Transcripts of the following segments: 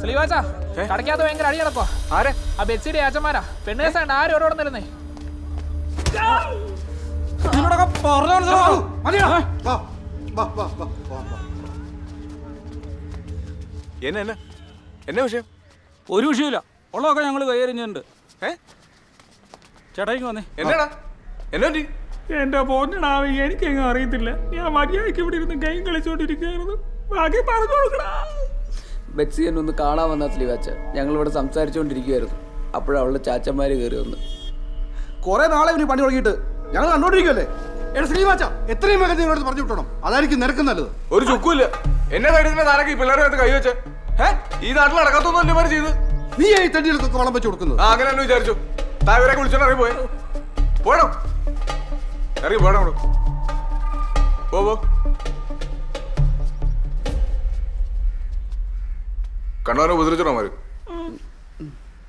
സ്ലീവാച്ചാ കടക്കാത്ത ഭയങ്കര അടി കിടക്കോ ആരെ? ആ ബെഡ്സീഡ് യാച്ചന്മാരാ പെണ്ണ് കേസാണ്ട് ആരും ഓരോടെ നിരുന്നേ നിന്നോടൊക്കെ പറഞ്ഞു മനസ്സിലാവൂ. മതിയോ? വാ വാ വാ വാ വാ വാ. എന്നെ എന്നെ? എന്നെ വിഷയം? ഒരു വിഷയമില്ല ഉള്ളതൊക്കെ ഞങ്ങൾ കൈയറിഞ്ഞിട്ടുണ്ട് ഏ? ചേട്ടായിക്ക് വന്നേ. എന്നാടാ? എന്നെ എന്റെ പോന്നടാവ് എനിക്കെങ്ങും അറിയത്തില്ല. ഞാൻ മര്യാദയ്ക്ക് ഇവിടെ ഇരുന്ന് ഗെയിം കളിച്ചോണ്ടിരിക്കുകയായിരുന്നു. ബാക്കി പറഞ്ഞു കൊടുക്കടാ. ബെറ്റ്സി എന്നെ ഒന്ന് കാണാൻ വന്ന സ്ലീവാച്ച. ഞങ്ങളിവിടെ സംസാരിച്ചുകൊണ്ടിരിക്കുവായിരുന്നു ചാച്ചന്മാർ അവളുടെ ചാച്ചന്മാര് കയറി വന്ന്. കുറെ നാളെ ഇവന് പണി തുടങ്ങിയിട്ട്. ഞങ്ങൾ കണ്ടോണ്ടിരിക്കുമല്ലേ എടാ ശ്രീവാച്ച എത്രയും വേഗം നിങ്ങളോട് പറഞ്ഞു വിട്ടണം. അതായിരിക്കും നിരക്കും നല്ലത്. ഒരു ചുക്കുമില്ല. എന്നെ ധൈര്യത്തിന് താരൊക്കെ ഈ പിള്ളേരെ അടുത്ത് കൈവച്ച് ഈ നാട്ടിൽ നടക്കാത്തൊന്നും അല്ലേ മാറി ചെയ്ത്? നീ ഈ തട്ടികൾക്കൊക്കെ വളം വെച്ച് കൊടുക്കുന്നത്. അങ്ങനെ തന്നെ വിചാരിച്ചു. താവരെ വിളിച്ചോണ്ട് ഇറങ്ങി പോയെ. പോടോ ഇറങ്ങി പോടോ അങ്ങോട്ട്. പോ. പോ കണ്ടവനെ ഉപദ്രവിച്ചോ മാര്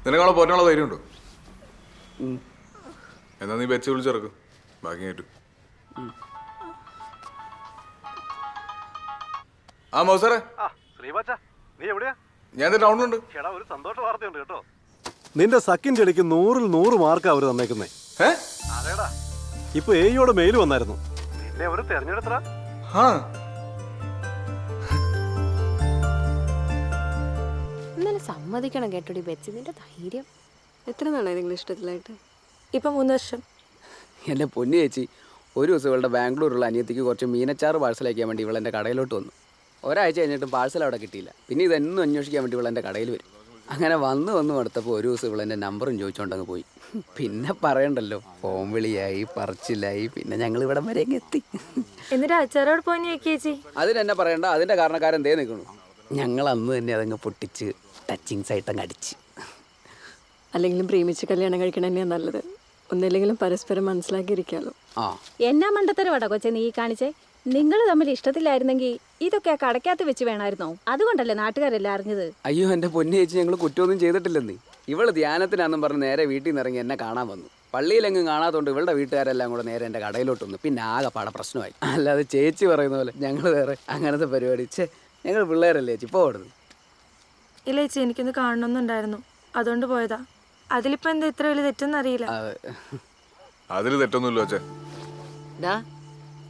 നിനക്കാളെ പോറ്റാനുള്ള ധൈര്യമുണ്ടോ? എന്നാ നീ വെച്ച് വിളിച്ചിറക്കും. ബാക്കി കേട്ടു. ആ മൗസാറെ. ആ ശ്രീവാച്ച നീ എവിടെയാ? ഞാൻ ടൗണിലുണ്ട്. ഒരു സന്തോഷ വാർത്തയുണ്ട് കേട്ടോ. നിന്റെ സക്കിന്റെ ഇടയ്ക്ക് നൂറിൽ നൂറ് മാർക്ക് അവർ തന്നേക്കുന്നേ. ഇപ്പൊ എയോടെ മെയിൽ വന്നായിരുന്നു. തെരഞ്ഞെടുത്തടാ. സമ്മതിക്കണം കേട്ടോടി ബെച്ചി നിന്റെ ധൈര്യം. എത്ര നാളായി നിങ്ങൾ ഇഷ്ടത്തിലായിട്ട്? ഇപ്പൊ മൂന്ന് വർഷം. എന്റെ പൊന്നു ചേച്ചി ഒരു ദിവസം ഇവളുടെ ബാംഗ്ലൂരുള്ള അനിയത്തിക്ക് കുറച്ച് മീനച്ചാറ് പാഴ്സൽ അയക്കാൻ വേണ്ടി ഇവൾ എന്റെ കടയിലോട്ട് വന്നു. ഒരാഴ്ച കഴിഞ്ഞിട്ടും പാഴ്സൽ അവിടെ കിട്ടിയില്ല. പിന്നെ ഇതെന്നും അന്വേഷിക്കാൻ വേണ്ടി ഇവൾ എന്റെ കടയിൽ വരും. അങ്ങനെ വന്ന് വന്ന് അടുത്തപ്പോൾ ഒരു ദിവസം ഇവൾ എന്റെ നമ്പറും ചോദിച്ചുകൊണ്ടങ്ങ് പോയി. പിന്നെ പറയണ്ടല്ലോ ഫോൺ വിളിയായി പറച്ചിലായി പിന്നെ ഞങ്ങൾ ഇവിടം വരെ എത്തി. എന്നിട്ട് അച്ചാറോട് പോയി ചേച്ചി? അതിനെന്നെ പറയണ്ട അതിന്റെ കാരണക്കാരൻ ദേ നിൽക്കണു ഞങ്ങൾ അന്ന് തന്നെ അതങ്ങ് പൊട്ടിച്ച് ടച്ചിങ്സ് ആയിട്ട് അങ്ങ് അടിച്ച്. അല്ലെങ്കിലും പ്രേമിച്ച് കല്യാണം കഴിക്കണം തന്നെയാണ് നല്ലത്. ഒന്നില്ലെങ്കിലും പരസ്പരം മനസ്സിലാക്കിയിരിക്കാലോ. ആ. എന്നാ മണ്ടത്തരവാടാ കൊച്ചെ നീ കാണിച്ചേ? നിങ്ങൾ തമ്മിൽ ഇഷ്ടത്തിലായിരുന്നെങ്കിൽ ഇതൊക്കെ കടക്കാത്ത വെച്ച് വേണമായിരുന്നോ? അതുകൊണ്ടല്ലേ നാട്ടുകാരെല്ലാം അറിഞ്ഞത്? അയ്യോ എന്റെ പൊന്നു ചേച്ചി ഞങ്ങൾ കുറ്റമൊന്നും ചെയ്തിട്ടില്ലെന്നേ. ഇവൾ ധ്യാനത്തിനാന്നും പറഞ്ഞ് നേരെ വീട്ടിൽ നിന്ന് ഇറങ്ങി എന്നെ കാണാൻ വന്നു. പള്ളിയിലെങ്ങും കാണാത്തോണ്ട് ഇവളുടെ വീട്ടുകാരെല്ലാം കൂടെ നേരെ എന്റെ കടയിലോട്ട് വന്നു. പിന്നെ ആകെ പാടെ പ്രശ്നമായി. അല്ലാതെ ചേച്ചി പറയുന്ന പോലെ ഞങ്ങൾ വേറെ അങ്ങനത്തെ പരിപാടി. ചേ ഞങ്ങൾ പിള്ളേരല്ലേ ചേച്ചി? ഇപ്പോൾ ഓടുന്നു ഇല്ല ചേച്ചി എനിക്കൊന്ന് കാണണമെന്നുണ്ടായിരുന്നു അതുകൊണ്ട് പോയതാ. അതിലിപ്പോ എന്താ ഇത്ര വലിയ തെറ്റെന്നറിയില്ല അറിയില്ല. അതിൽ തെറ്റൊന്നുമില്ല വെച്ചേ ഡാ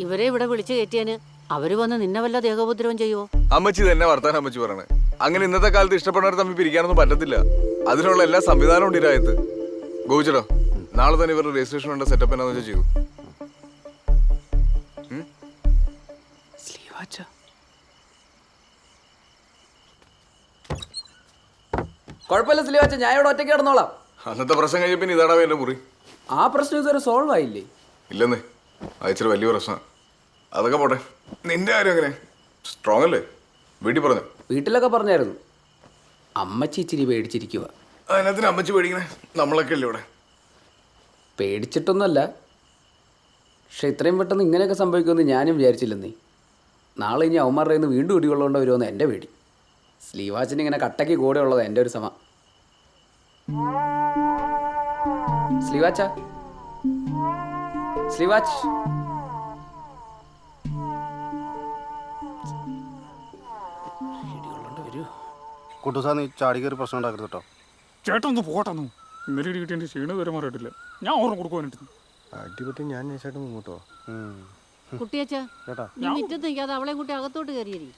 ഇവരെ ഇവിടെ വിളിച്ചു കയറ്റിയാന് അവർ വന്ന് നിന്നെ വല്ല ദേഹോപദ്രവം ചെയ്യുവോ? അമ്മച്ചി തന്നെ വർത്താൻ അമ്മച്ചി പറയണേ. അങ്ങനെ ഇന്നത്തെ കാലത്ത് ഇഷ്ടപ്പെടുന്നവർ തമ്മിൽ പിരിക്കാനൊന്നും പറ്റത്തില്ല. അതിനുള്ള എല്ലാ സംവിധാനവും ഉണ്ട് ഈ രാജ്യത്ത്. ഗോവിച്ചടോ നാളെ തന്നെ ഇവരുടെ രജിസ്ട്രേഷൻ വേണ്ട സെറ്റപ്പ് എന്നാന്ന് വെച്ചാൽ ചെയ്തു കുഴപ്പമില്ല സ്ലീവാച്ച ഞാൻ ഇവിടെ ഒറ്റയ്ക്ക് കിടന്നോളാം. അന്നത്തെ പ്രശ്നം കഴിഞ്ഞ പിന്നെ ഇതാടാ എന്റെ മുറി. ആ പ്രശ്നം ഇതുവരെ സോൾവ് ആയില്ലേ? ഇല്ലെന്നേ അയച്ചൊരു വലിയ പ്രശ്നമാണ് അതൊക്കെ പോട്ടെ. നിന്റെ കാര്യം എങ്ങനെ? സ്ട്രോങ് അല്ലേ? വീട്ടിൽ പറഞ്ഞു? വീട്ടിലൊക്കെ പറഞ്ഞായിരുന്നു. അമ്മച്ചി ഇച്ചിരി പേടിച്ചിരിക്കുക അതിനകത്തിന് അമ്മച്ചി പേടിക്കണേ? നമ്മളൊക്കെ അല്ലേ ഇവിടെ? പേടിച്ചിട്ടൊന്നുമല്ല. പക്ഷെ ഇത്രയും പെട്ടെന്ന് ഇങ്ങനെയൊക്കെ സംഭവിക്കുമെന്ന് ഞാനും വിചാരിച്ചില്ലെന്നേ. നാളെ ഇനി അവന്മാരുടെ വീണ്ടും ഇടികൊള്ളേണ്ട വരുമെന്ന് എന്റെ പേടി. സ്ലീവാച്ചിന് ഇങ്ങനെ കട്ടയ്ക്ക് കൂടെ ഉള്ളത് എന്റെ ഒരു സമ. സ്ലീവാച്ച? സ്ലീവാച്ച്. കുട്ടുസാ നീ ചാടിക്കൊരു പ്രശ്നം ഉണ്ടാക്കരുത് കേട്ടോ. ചേട്ടൻ ഒന്ന്. പോട്ടെന്നു ഇന്നലെ ഇടി കിട്ടിയ ക്ഷീണം വരെ മാറിയിട്ടില്ല. ഞാൻ ഓർമ്മ കൊടുക്കുവാനായിട്ട് അടിപൊളി ഞാൻ ചേട്ടൻ മുങ്ങോട്ടോ കുട്ടിയച്ചാ നീ മുറ്റത്ത് നിൽക്കാതെ അവളെ കൂട്ടി അകത്തോട്ട് കയറിയരി.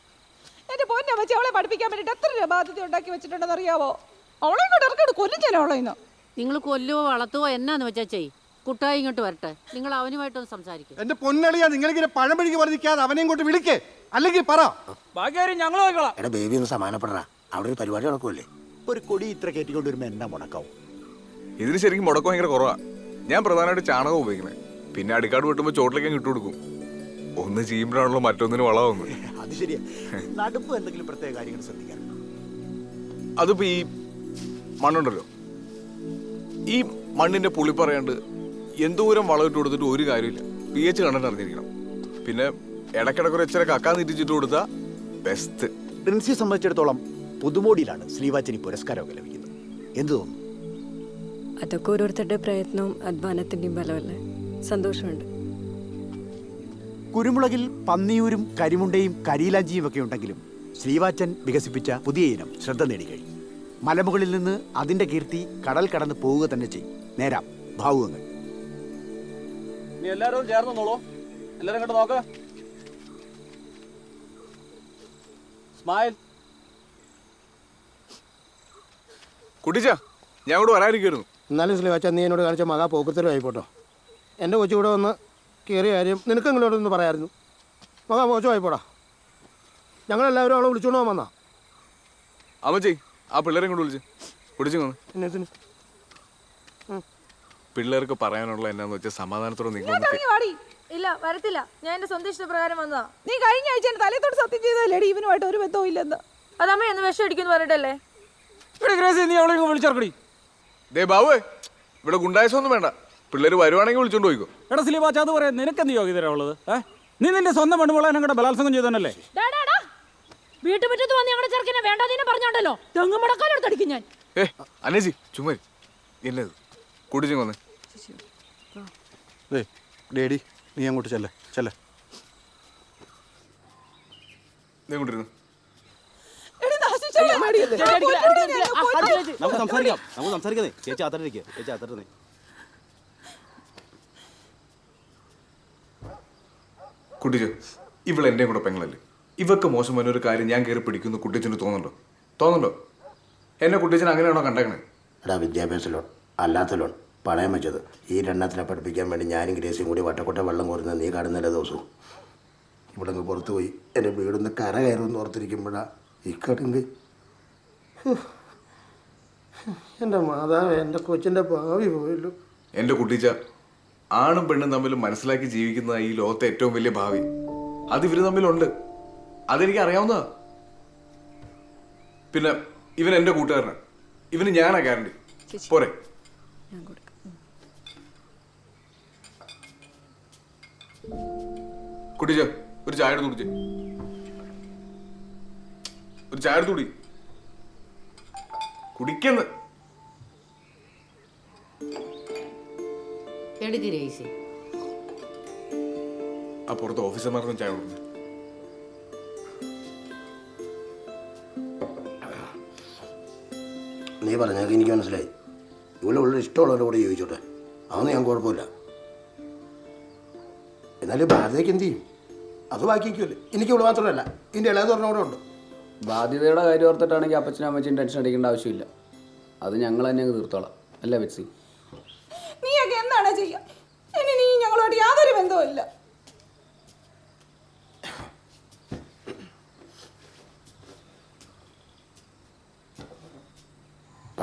എന്റെ പൊന്നെ വെച്ച് അവളെ പഠിപ്പിക്കാൻ വേണ്ടിട്ട് എത്ര രൂപ ബാധ്യത ഉണ്ടാക്കി വെച്ചിട്ടുണ്ടെന്ന് അറിയാവോ അവളെ ഇറക്കോട് കൊല്ലും ഞാൻ അവളെ ഇന്ന്. നിങ്ങൾ കൊല്ലുവോ വളർത്തുവോ എന്നാന്ന് വെച്ചാ ചെയ് കുട്ടായി ഇങ്ങോട്ട് വരട്ടെ. നിങ്ങൾ അവനുമായിട്ടൊന്ന് സംസാരിക്കും. എന്റെ പൊന്നളിയാ നിങ്ങളിങ്ങനെ പഴമ്പഴിക്ക് വർദ്ധിക്കാതെ അവനെ ഇങ്ങോട്ട് വിളിക്കേ. അല്ലെങ്കിൽ പറ. ബാക്കി കാര്യം ഞങ്ങൾ നോക്കിക്കോളാം. എടാ ബേബി ഒന്ന് സമാനപ്പെടാ അവിടെ ഒരു പരിപാടി നടക്കുമല്ലേ ഒരു കൊടി ഇത്ര കയറ്റിക്കൊണ്ട് വരുമ്പോ എന്നാ മുടക്കാവും? ഇതിന് ശരിക്കും മുടക്കം ഭയങ്കര കുറവാ. ഞാൻ പ്രധാനമായിട്ട് ചാണകം ഉപയോഗിക്കണേ. പിന്നെ അടിക്കാട് വെട്ടുമ്പോൾ ചോട്ടിലേക്ക് അങ്ങ് ഇട്ട് കൊടുക്കും. ഒന്ന് ചെയ്യുമ്പോഴാണല്ലോ മറ്റൊന്നിന് വളമാവുന്നത്. അത് ശരിയാ. നടുപ്പ് എന്തെങ്കിലും പ്രത്യേക കാര്യങ്ങൾ ശ്രദ്ധിക്കാൻ അതിപ്പോ ഈ മണ്ണുണ്ടല്ലോ. ഈ മണ്ണിന്റെ പുളി പറയാണ്ട് എന്തോരം വളം ഇട്ട് കൊടുത്തിട്ട് ഒരു കാര്യമില്ല. പി എച്ച് കണ്ടിട്ട് അറിഞ്ഞിരിക്കണം. പിന്നെ ഇടയ്ക്കിടയ്ക്ക് ഒരു ഇച്ചിരി കക്കാൻ തിരിച്ചിട്ട് കൊടുത്താൽ ബെസ്റ്റ് പ്രിൻസിയെ സംബന്ധിച്ചിടത്തോളം പുതുമോടിയിലാണ് ശ്രീവാചനി പുരസ്കാരമൊക്കെ ലഭിക്കുന്നത്. എന്ത് തോന്നുന്നു? അതൊക്കെ ഓരോരുത്തരുടെ പ്രയത്നവും അധ്വാനത്തിന്റെയും ബലമല്ലേ സന്തോഷമുണ്ട്. കുരുമുളകിൽ പന്നിയൂരും കരിമുണ്ടയും കരിയിലാഞ്ചിയും ഒക്കെ ഉണ്ടെങ്കിലും ശ്രീവാച്ചൻ വികസിപ്പിച്ച പുതിയ ഇനം ശ്രദ്ധ നേടിക്കഴിഞ്ഞു. മലമുകളിൽ നിന്ന് അതിന്റെ കീർത്തി കടൽ കടന്ന് പോവുക തന്നെ ചെയ്യും. നേരാം ഭാവുകങ്ങൾ. നീ എല്ലാവരും നോക്ക്. സ്മൈൽ. കുട്ടിച്ച ഞാൻ കൂടെ വരാനിരിക്കുന്നു എന്നാലും ശ്രീവാച്ച നീ എന്നോട് കാണിച്ച മകാ പോക്കത്തരം ആയിപ്പോട്ടോ എന്റെ കൊച്ചു കൂടെ വന്ന് കയറിയ കാര്യം നിനക്ക് ഇങ്ങോട്ട് ഒന്ന് പറയായിരുന്നു മകാ മോശമായിപ്പോടാ ഞങ്ങളെല്ലാവരും അവളെ വിളിച്ചോണ്ട് പോകാൻ വന്നാ. അമ്മച്ചി ആ പിള്ളേരെ കൊണ്ട് വിളിച്ച്. കുടിച്ചു വന്ന്. എന്നത്തിന് പിള്ളേർക്ക് പറയാനുള്ള എന്നാന്ന് വെച്ചാൽ സമാധാനത്തോടെ ഇല്ല വരത്തില്ല. ഞാൻ എന്റെ സ്വന്തം ഇഷ്ടപ്രകാരം വന്നതാ. നീ കഴിഞ്ഞ ആഴ്ച എന്റെ തലയത്തോട് സത്യം ചെയ്തതല്ലേടി? ഇവനുമായിട്ട് ഒരു ബന്ധവും ഇല്ലെന്ന്. അതമ്മ എന്ന് വിഷം അടിക്കുന്നു പറഞ്ഞിട്ടല്ലേ? ഇവിടെ ഗ്രേസി നീ അവളെ വിളിച്ചറക്കടി ദേ ബാബു ഇവിടെ ഗുണ്ടായസൊന്നും വേണ്ട. പിള്ളേർ വരുവാണെങ്കിൽ വിളിച്ചോണ്ട് പോയിക്കോ എടാ സിലിബാച്ച അത് പറയാം നിനക്കെന്ത് യോഗ്യതരാ ഉള്ളത് ഏ നീ നിന്റെ സ്വന്തം പെണ്ണുമുള്ള ഞങ്ങളുടെ ബലാത്സംഗം ചെയ്തതന്നല്ലേ വീട്ടുമുറ്റത്ത് വന്ന് ഞങ്ങളുടെ ചെറുക്കനെ വേണ്ടാതീനെ പറഞ്ഞോണ്ടല്ലോ തെങ്ങ് മുടക്കാലെടുത്തടിക്കും ഞാൻ ഏ അനേജി ചുമ്മാ. എന്നത് കുടിച്ചു വന്നേ ഡേഡി നീ അങ്ങോട്ട് ചെല്ലേ ചെല്ലേ. നമുക്ക് സംസാരിക്കാം നമുക്ക് സംസാരിക്കുന്നേ ചേച്ചി അത്രേ ചേച്ചി അത്തരത്തേ കുട്ടിച്ചു ഇവൾ എന്റെയും കൂടെ പെങ്ങളല്ലേ? ഇവക്ക് മോശം വരുന്ന ഒരു കാര്യം ഞാൻ കയറി പിടിക്കുന്നു കുട്ടിച്ചന് തോന്നുന്നുണ്ടോ? തോന്നുന്നുണ്ടോ? എന്നെ കുട്ടിച്ചൻ അങ്ങനെയാണോ കണ്ടേക്കണേ? എടാ വിദ്യാഭ്യാസ ലോൺ അല്ലാത്ത ലോൺ പണയം വെച്ചത്. ഈ രണ്ണത്തിനെ പഠിപ്പിക്കാൻ വേണ്ടി ഞാനും ഗ്രേസിയും കൂടി വട്ടക്കൊട്ട വെള്ളം കോരുന്നത് നീ കാണുന്നില്ല ദിവസവും ഇവിടെ നിന്ന് പുറത്ത് പോയി എന്റെ വീടിന്ന് കര കയറുമെന്ന് ഓർത്തിരിക്കുമ്പോഴാ ഈ കടുങ്ക്. എന്റെ മാതാവ് എന്റെ കൊച്ചിന്റെ ഭാവി പോയല്ലോ. എന്റെ കുട്ടിച്ച ആണും പെണ്ണും തമ്മിൽ മനസ്സിലാക്കി ജീവിക്കുന്ന ഈ ലോകത്തെ ഏറ്റവും വലിയ ഭാവി. അത് ഇവർ തമ്മിലുണ്ട്. അതെനിക്ക് അറിയാവുന്നതാ. പിന്നെ ഇവൻ എന്റെ കൂട്ടുകാരനാണ് ഇവന് ഞാനാ ഗ്യാരണ്ടി പോരെ. കുട്ടിച്ച ഒരു ചായ എടുത്ത് കുടിച്ചേ. ഒരു ചായ എടുത്ത് കുടി. കുടിക്കെന്ന്. എടുക്ക് രേസി ആ പുറത്ത് ഓഫീസർമാർക്കും ചായ കൊടുക്കുന്നു നീ പറഞ്ഞാൽ എനിക്ക് മനസ്സിലായി. ഇവിടെ ഉള്ള ഇഷ്ടമുള്ളവരുടെ കൂടെ ചോദിച്ചോട്ടെ അതൊന്നും ഞാൻ കുഴപ്പമില്ല. എന്നാലും ഭാരതയ്ക്ക് എന്ത് ചെയ്യും? അത് ബാക്കിക്കുമല്ലേ എനിക്ക് ഇവിടെ മാത്രമല്ല. ഇതിന്റെ ഇളയത് പറഞ്ഞ കൂടെ ഉണ്ട്. ബാധ്യതയുടെ കാര്യം ഓർത്തിട്ടാണെങ്കിൽ അപ്പച്ചനും അമ്മച്ചും ടെൻഷൻ അടിക്കേണ്ട ആവശ്യമില്ല. അത് ഞങ്ങൾ തന്നെ അങ്ങ് തീർത്തോളാം. അല്ലേ ബെറ്റ്സി നീയൊക്കെ എന്താണ് ചെയ്യുക ഇനി നീ ഞങ്ങളോട് യാതൊരു ബന്ധവും ഇല്ല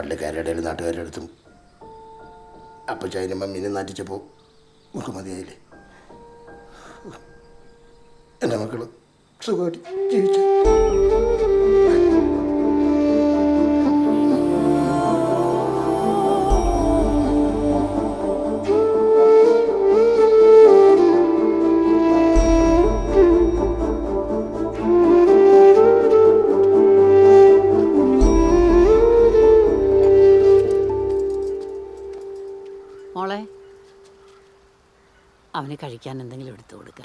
പള്ളിക്കാരുടെ ഇടയിൽ നാട്ടുകാരുടെ അടുത്തും. അപ്പോൾ ചൈനമ്മ മീനെ നാറ്റിച്ചപ്പോൾ നമുക്ക് മതിയായില്ലേ? എന്റെ മക്കൾ സുഖമായിട്ട് ജീവിച്ചു. അവന് കഴിക്കാൻ എന്തെങ്കിലും എടുത്തു കൊടുക്ക.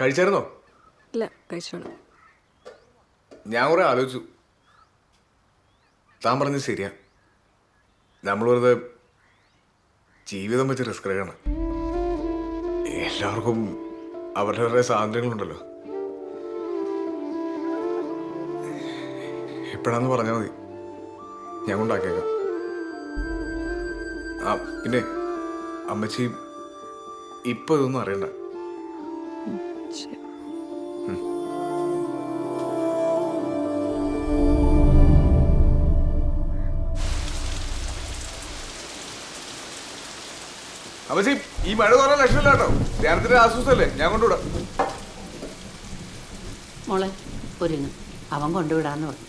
കഴിച്ചായിരുന്നോ? ഇല്ല കഴിച്ചോളാം. ഞാൻ കുറെ ആലോചിച്ചു. താൻ പറഞ്ഞത് ശരിയാ. നമ്മൾ വെറുതെ ജീവിതം വെച്ച് റിസ്ക് എടുക്കണം. എല്ലാവർക്കും അവരുടെ സ്വാതന്ത്ര്യങ്ങളുണ്ടല്ലോ എപ്പോഴാന്ന് പറഞ്ഞാൽ മതി. ഞാൻ കൊണ്ടാക്കിയേക്കാം. ആ പിന്നെ അമ്മച്ചി ഇപ്പൊ ഇതൊന്നും അറിയണ്ട. അമ്മച്ചി ഈ മഴ കുറേ ലക്ഷമില്ല കേട്ടോ. ധ്യാനത്തിന്റെ ആശ്വാസമല്ലേ? ഞാൻ കൊണ്ടുവിടാം. മോളെ ഒരുങ്ങ് അവൻ കൊണ്ടുവിടാന്ന് പറഞ്ഞു.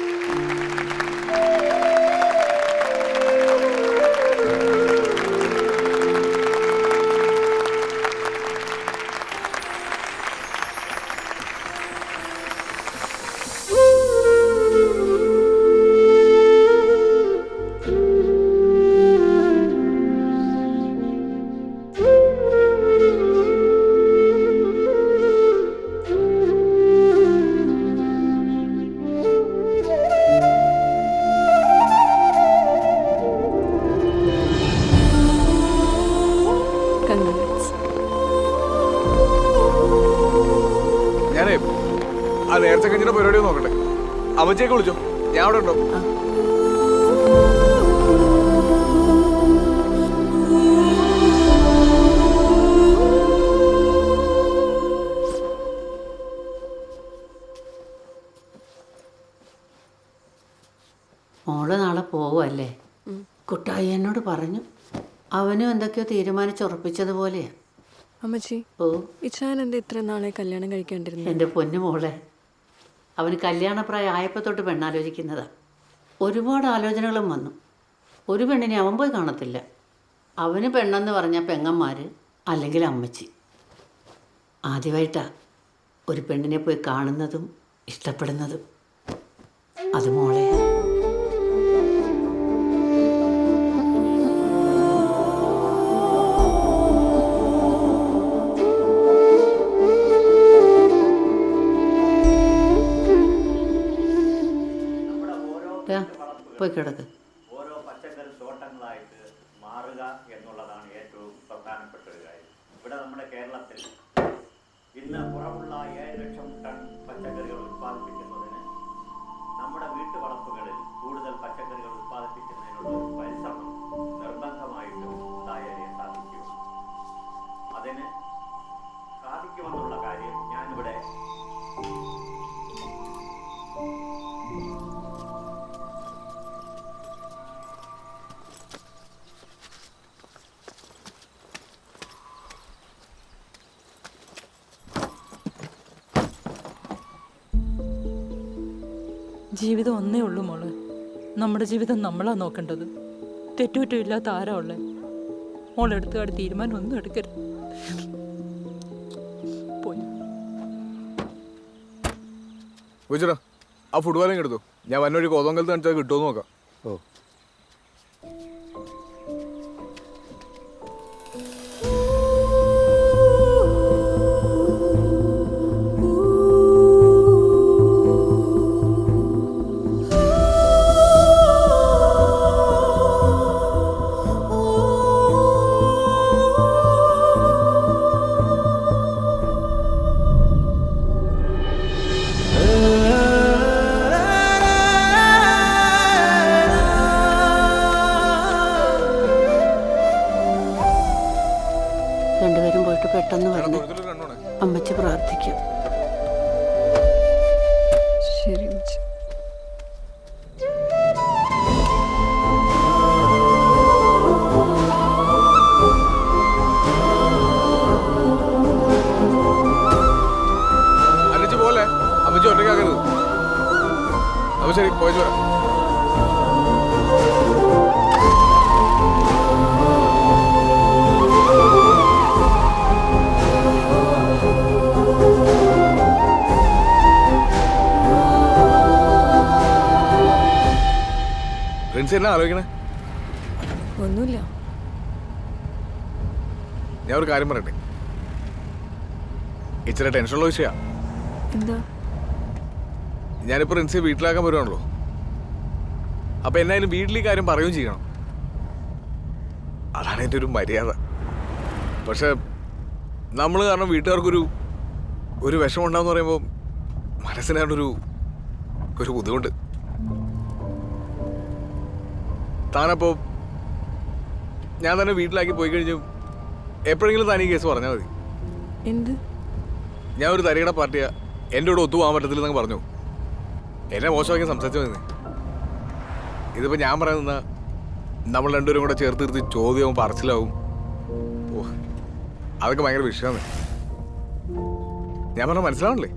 അമ്മച്ചേക്ക് വിളിച്ചോ. ഞാൻ അവിടെ ഉണ്ടോ? മോൾ നാളെ പോവല്ലേ കുട്ടായി എന്നോട് പറഞ്ഞു അവനും എന്തൊക്കെയോ തീരുമാനിച്ചുറപ്പിച്ചതുപോലെയാ. അമ്മച്ചി ഓ ഇച്ചാൻ എന്താ ഇത്ര നാളെ കല്യാണം കഴിക്കാണ്ടിരുന്നു? എന്റെ പൊന്നു മോളെ അവന് കല്യാണപ്രായം ആയപ്പോൾ തൊട്ട് പെണ്ണാലോചിക്കുന്നതാണ് ഒരുപാട് ആലോചനകളും വന്നു. ഒരു പെണ്ണിനെ അവൻ പോയി കാണത്തില്ല. അവന് പെണ്ണെന്ന് പറഞ്ഞ പെങ്ങന്മാർ അല്ലെങ്കിൽ അമ്മച്ചി. ആദ്യമായിട്ടാണ് ഒരു പെണ്ണിനെ പോയി കാണുന്നതും ഇഷ്ടപ്പെടുന്നതും. അത് മോളെ. പോയി കിടക്ക്. ജീവിതം ഒന്നേ ഉള്ളൂ മോൾ. നമ്മുടെ ജീവിതം നമ്മളാ നോക്കേണ്ടത്. തെറ്റുകുറ്റമില്ലാത്ത ആരാ ഉള്ളേ? മോളെടുത്തുകാട് തീരുമാനം ഒന്നും എടുക്കരുത്. പോയി. ആ ഫുട്ബോളിങ് എടുത്തു. ഞാൻ വന്നൊരു കോതങ്കലത്ത് കാണിച്ചാൽ കിട്ടുമോ നോക്കാം. അപ്പൊ ശരി പോയിട്ട് വരാം പ്രിൻസ് എന്നാ ആലോചിക്കണേ? ഒന്നുമില്ല. ഞാൻ ഒരു കാര്യം പറയട്ടെ? ഇച്ചിരി ടെൻഷനുള്ള വിഷയമാണ് എന്താ? ഞാനിപ്പോൾ റിൻസിയെ വീട്ടിലാക്കാൻ വരുവാണല്ലോ. അപ്പോൾ എന്നായാലും വീട്ടിൽ ഈ കാര്യം പറയുകയും ചെയ്യണം. അതാണ് എന്റെ ഒരു മര്യാദ. പക്ഷേ നമ്മൾ കാരണം വീട്ടുകാർക്കൊരു ഒരു വിഷമം ഉണ്ടാകുന്ന പറയുമ്പോൾ മനസ്സിനാണൊരു ഒരു ബുദ്ധിമുട്ട്. താനപ്പോൾ ഞാൻ തന്നെ വീട്ടിലാക്കി പോയി കഴിഞ്ഞു എപ്പോഴെങ്കിലും താൻ ഈ കേസ് പറഞ്ഞാൽ മതി. എന്ത്? ഞാൻ ഒരു തരികട പാർട്ടിയാ എന്റെ കൂടെ ഒത്തു പോകാൻ പറ്റത്തില്ലെന്നങ്ങ് പറഞ്ഞു. എന്നെ മോശമാക്കി സംസാരിച്ചു മതി ഇതിപ്പോ ഞാൻ പറയുന്ന നമ്മൾ രണ്ടുപേരും കൂടെ ചേർത്ത് നിർത്തി ചോദ്യവും പറച്ചിലാവും. ഓ അതൊക്കെ ഭയങ്കര വിഷയമാണ്. ഞാൻ പറഞ്ഞ മനസ്സിലാവണല്ലേ?